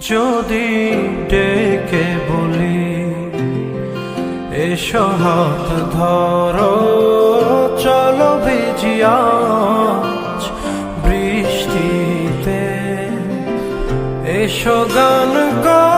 যদি ডেকে বলি এস হাত ধর চলো ভিজিয়া বৃষ্টিতে। এসো গান করি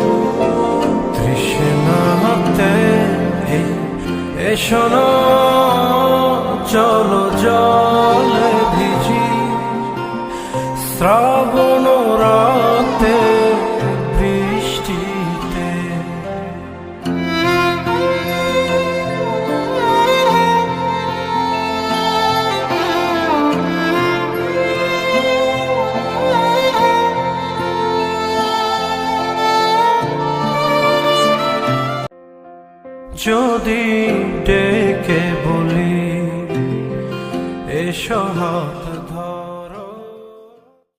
এসো না চলো জলে ভিজি শ্রাবণ রাতে যদি ডেকে বলি এসো